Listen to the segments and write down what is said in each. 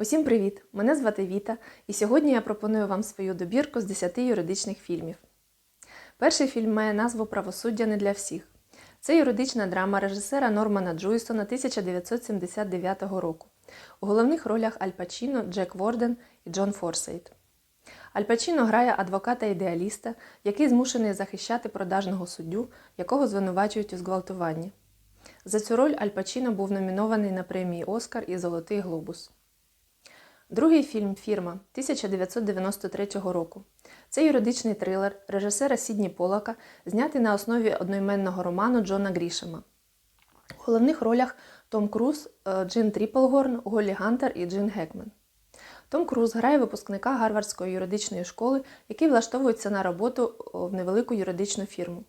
Усім привіт! Мене звати Віта, і сьогодні я пропоную вам свою добірку з 10 юридичних фільмів. Перший фільм має назву Правосуддя не для всіх. Це юридична драма режисера Нормана Джуїсона 1979 року. У головних ролях Аль Пачіно, Джек Ворден і Джон Форсейт. Аль Пачіно грає адвоката-ідеаліста, який змушений захищати продажного суддю, якого звинувачують у зґвалтуванні. За цю роль Аль Пачіно був номінований на премії Оскар і Золотий Глобус. Другий фільм Фірма 1993 року. Це юридичний трилер режисера Сідні Полака, знятий на основі одноіменного роману Джона Грішема. У головних ролях Том Круз, е, Джин Тріплгорн, Голлі Гантер і Джин Гекмен. Том Круз грає випускника Гарвардської юридичної школи, який влаштовується на роботу в невелику юридичну фірму.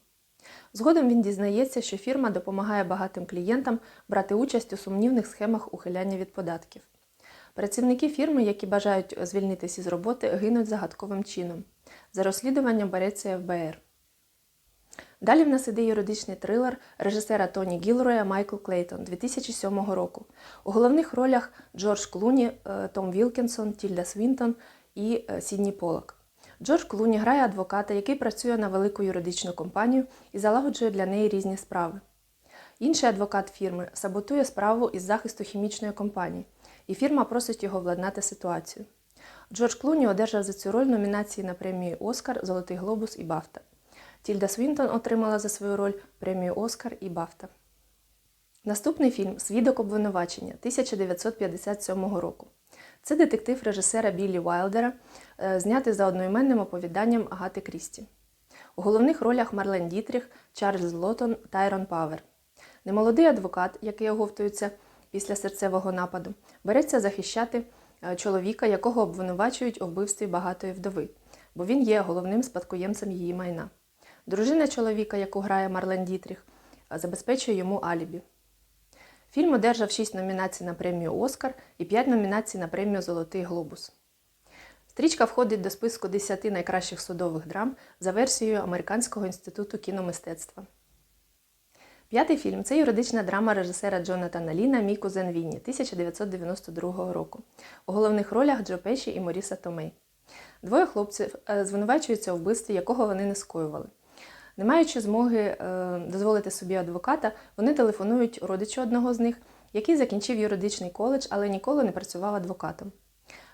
Згодом він дізнається, що фірма допомагає багатим клієнтам брати участь у сумнівних схемах ухиляння від податків. Працівники фірми, які бажають звільнитися із роботи, гинуть загадковим чином. За розслідуванням береться ФБР. Далі в нас іде юридичний трилер режисера Тоні Гілроя Майкл Клейтон 2007 року. У головних ролях Джордж Клуні, е, Том Вілкінсон, Тільда Свінтон і е, Сідні Полак. Джордж Клуні грає адвоката, який працює на велику юридичну компанію і залагоджує для неї різні справи. Інший адвокат фірми саботує справу із захисту хімічної компанії, і фірма просить його владнати ситуацію. Джордж Клуні одержав за цю роль номінації на премію Оскар, Золотий Глобус і Бафта. Тільда Свінтон отримала за свою роль премію Оскар і Бафта. Наступний фільм Свідок обвинувачення 1957 року. Це детектив режисера Біллі Вайлдера, е, знятий за одноіменним оповіданням Агати Крісті. У головних ролях Марлен Дітріх, Чарльз Лотон, Тайрон Павер. Немолодий адвокат, який оговтується після серцевого нападу, береться захищати е, чоловіка, якого обвинувачують у вбивстві багатої вдови, бо він є головним спадкоємцем її майна. Дружина чоловіка, яку грає Марлен Дітріх, забезпечує йому алібі. Фільм одержав 6 номінацій на премію Оскар і 5 номінацій на премію Золотий Глобус. Стрічка входить до списку 10 найкращих судових драм за версією Американського інституту кіномистецтва. П'ятий фільм це юридична драма режисера Джонатана Ліна Мій кузен Вінні 1992 року. У головних ролях Джо Пеші і Моріса Томей. Двоє хлопців е, звинувачуються у вбивстві, якого вони не скоювали. Не маючи змоги е, дозволити собі адвоката, вони телефонують родичу одного з них, який закінчив юридичний коледж, але ніколи не працював адвокатом.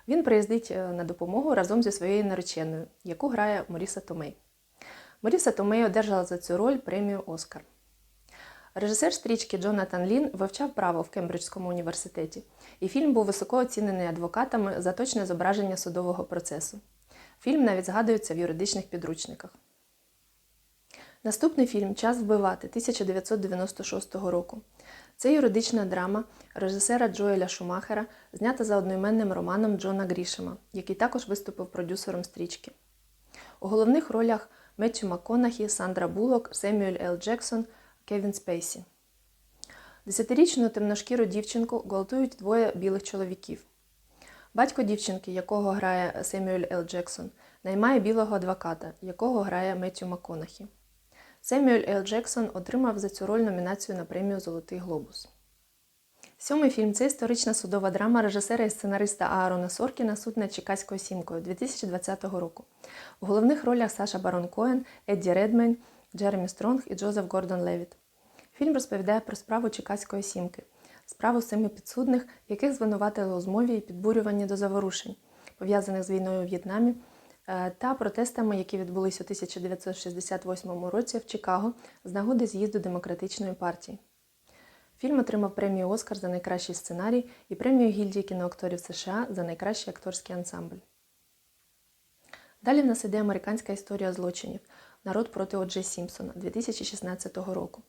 Він приїздить е, на допомогу разом зі своєю нареченою, яку грає Моріса Томей. Моріса Томей одержала за цю роль премію Оскар. Режисер стрічки Джонатан Лін вивчав право в Кембриджському університеті, і фільм був високо оцінений адвокатами за точне зображення судового процесу. Фільм навіть згадується в юридичних підручниках. Наступний фільм Час вбивати 1996 року. Це юридична драма режисера Джоеля Шумахера, знята за одноіменним романом Джона Грішема, який також виступив продюсером стрічки. У головних ролях Меттю МакКонахі, Сандра Буллок, Семюель Л. Джексон, Кевін Спейсі. Десятирічну темношкіру дівчинку гвалтують двоє білих чоловіків. Батько дівчинки, якого грає Семюель Л. Джексон, наймає білого адвоката, якого грає Меттю МакКонахі. Семюель Л. Джексон отримав за цю роль номінацію на премію Золотий Глобус. Сьомий фільм це історична судова драма режисера і сценариста Аарона Соркіна Суд над Чекаською сімкою 2020 року. У головних ролях Саша Барон Коен, Едді Редмейн, Джеремі Стронг і Джозеф Гордон Левіт. Фільм розповідає про справу Чекаської сімки, справу семи підсудних, яких звинуватили у змові і підбурюванні до заворушень, пов'язаних з війною у В'єтнамі е, та протестами, які відбулись у 1968 році в Чикаго з нагоди з'їзду демократичної партії. Фільм отримав премію Оскар за найкращий сценарій і премію гільдії кіноакторів США за найкращий акторський ансамбль. Далі в нас іде американська історія злочинів Народ проти Оджей Сімпсона 2016 року.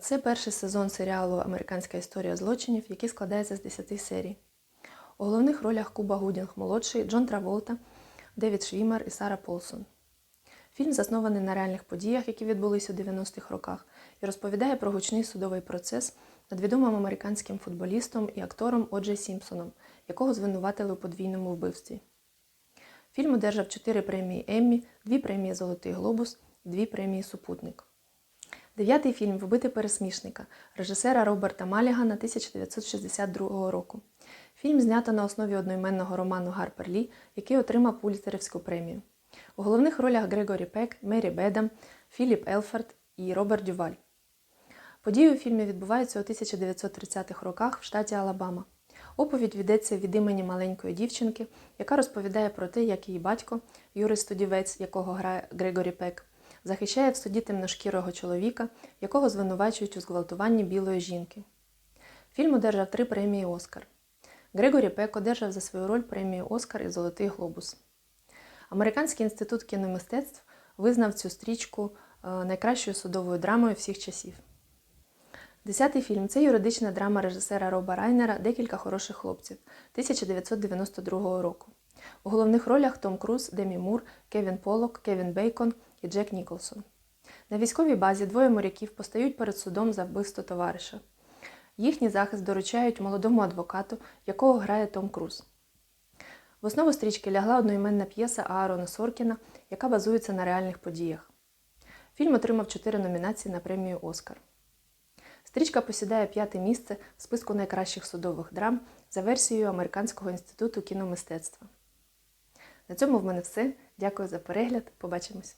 Це перший сезон серіалу Американська історія злочинів, який складається з 10 серій. У головних ролях Куба Гудінг молодший, Джон Траволта, Девід Швімер і Сара Полсон. Фільм заснований на реальних подіях, які відбулись у 90-х роках, і розповідає про гучний судовий процес над відомим американським футболістом і актором Оджей Сімпсоном, якого звинуватили у подвійному вбивстві. Фільм одержав 4 премії Еммі, 2 премії Золотий Глобус і 2 премії Супутник. Дев'ятий фільм Вбити пересмішника режисера Роберта Малігана 1962 року. Фільм знято на основі одноіменного роману Гарпер Лі, який отримав Пуліцерівську премію. У головних ролях Грегорі Пек, Мері Бедам, Філіп Елфорд і Роберт Дюваль. Події у фільмі відбуваються у 1930-х роках в штаті Алабама. Оповідь ведеться від імені маленької дівчинки, яка розповідає про те, як її батько, юрист-студівець, якого грає Грегорі Пек, захищає в суді темношкірого чоловіка, якого звинувачують у зґвалтуванні білої жінки. Фільм одержав три премії Оскар. Грегорі Пек одержав за свою роль премію Оскар і Золотий глобус. Американський інститут кіномистецтв визнав цю стрічку е, найкращою судовою драмою всіх часів. Десятий фільм це юридична драма режисера Роба Райнера Декілька хороших хлопців 1992 року. У головних ролях Том Круз, Демі Мур, Кевін Полок, Кевін Бейкон і Джек Ніколсон. На військовій базі двоє моряків постають перед судом за вбивство товариша. Їхній захист доручають молодому адвокату, якого грає Том Круз. В основу стрічки лягла одноіменна п'єса Аарона Соркіна, яка базується на реальних подіях. Фільм отримав чотири номінації на премію Оскар. Стрічка посідає п'яте місце в списку найкращих судових драм за версією Американського інституту кіномистецтва. На цьому в мене все. Дякую за перегляд. Побачимось!